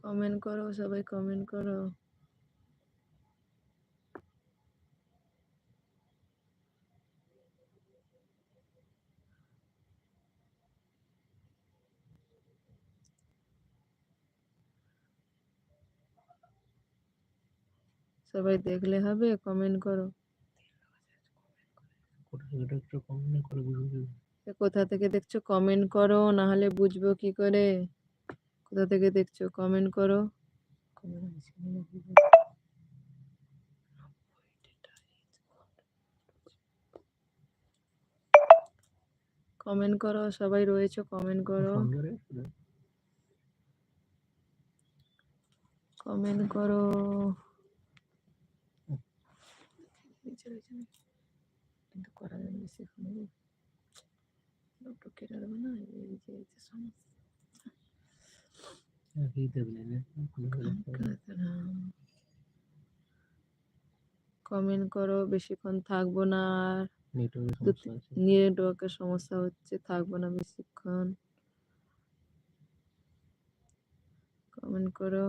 Comment করো সবাই comment করো সবাই দেখলে হবে কমেন্ট করো। কোথা থেকে দেখছ কমেন্ট করো না হলে বুঝব কি করে। কোথা থেকে দেখছ কমেন্ট করো। কমেন্ট করো সবাই রয়েছে কমেন্ট করো। কমেন্ট করো। কিন্তু করা যাবে বেশিক্ষণ লোকটা কেটে দেবে না এই যে এই যে সমস্যা কমেন্ট করো বেশিক্ষণ থাকব না আর নেটওয়ার্কের সমস্যা হচ্ছে থাকব না বেশিক্ষণ। কমেন্ট করো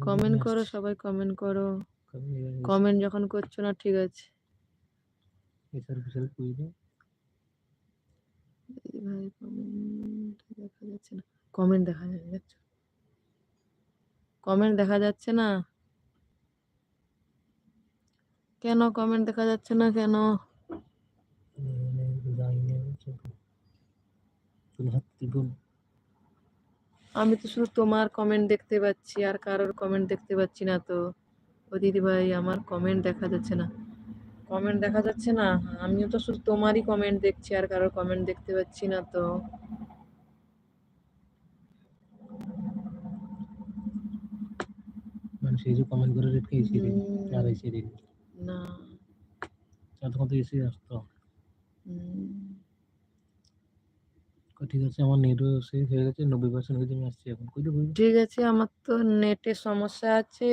কমেন্ট করো সবাই কমেন্ট করো। কমেন্ট যখন করছ না ঠিক আছে। ভাই কমেন্ট দেখা যাচ্ছে না। কমেন্ট দেখা যাচ্ছে কমেন্ট দেখা যাচ্ছে না? কেন কমেন্ট দেখা যাচ্ছে না কেন? আমি তো শুধু তোমার কমেন্ট দেখতে পাচ্ছি আর কারোর কমেন্ট দেখতে পাচ্ছি না তো। ও দিদি ভাই আমার কমেন্ট দেখা যাচ্ছে না। কমেন্ট দেখা যাচ্ছে না? আমিও তো শুধু তোমারই কমেন্ট দেখছি আর কারোর কমেন্ট দেখতে পাচ্ছি না তো। মানে সেই যে কমেন্ট করে রেট খেয়েছি হুম। আর এসে দিন না। তখন তো এসে আসতো। হুম, ঠিক আছে। আমার নেটও শেষ হয়ে গেছে। নব্বই পার্সেন্ট হয়েছে আমি আসছি এখন। কই দেবো ঠিক আছে আমার তো নেটের সমস্যা আছে।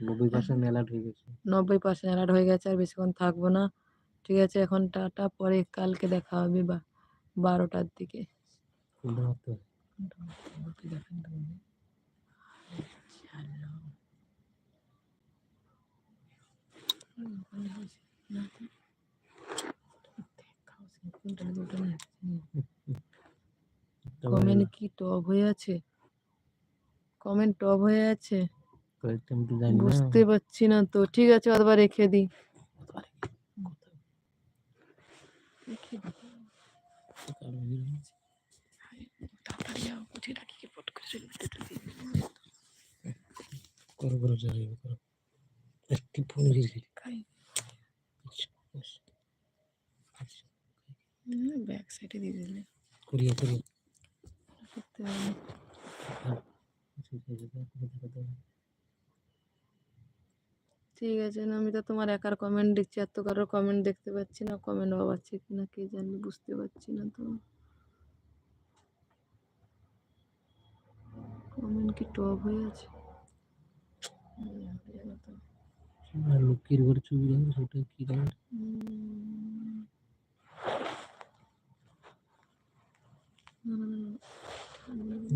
নব্বই পার্সেন্ট অ্যালার্ট হয়ে গেছে। নব্বই পার্সেন্ট অ্যালার্ট হয়ে গেছে আর বেশিক্ষণ থাকব না। ঠিক আছে এখন টাটা পরে কালকে দেখা হবে বা বারোটার দিকে। তবে কমেন্ট কি টপ হয়ে আছে? কমেন্ট টপ হয়ে আছে? বুঝতে পারছি না তো। ঠিক আছে অথবা রেখে দিই। কারও করে যাই করো। একটি ফোন আচ্ছা, ব্যাক সাইডে দিয়ে দিলে। করিয়ে করিয়ে। ঠিক আছে না আমি তো তোমার একার কমেন্ট দেখছি আর তো কারোর কমেন্ট দেখতে পাচ্ছি না কমেন্ট পাচ্ছি কিনা কে জানি বুঝতে পারছি না তো। কমেন্ট কি টপ হয়ে আছে? লক্ষ্মীর ঘর ছবি সেটা কি রকম উম, না, না, না, না, ঠান্ডা লাগে। গ্রিন স্ক্রিন হুম, তাহলে না কিছু না সেটা হ্যাঁ দেখো কি ভাইরাল হয়েছে স্টেপ টিভি বন্ধ করো না আচ্ছা। অবস্থা খারাপ হয়ে গেছে।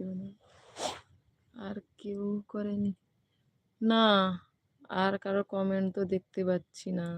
কাছে নেই আর কেউ করেনি। না আর কারও কমেন্ট তো দেখতে পাচ্ছি না।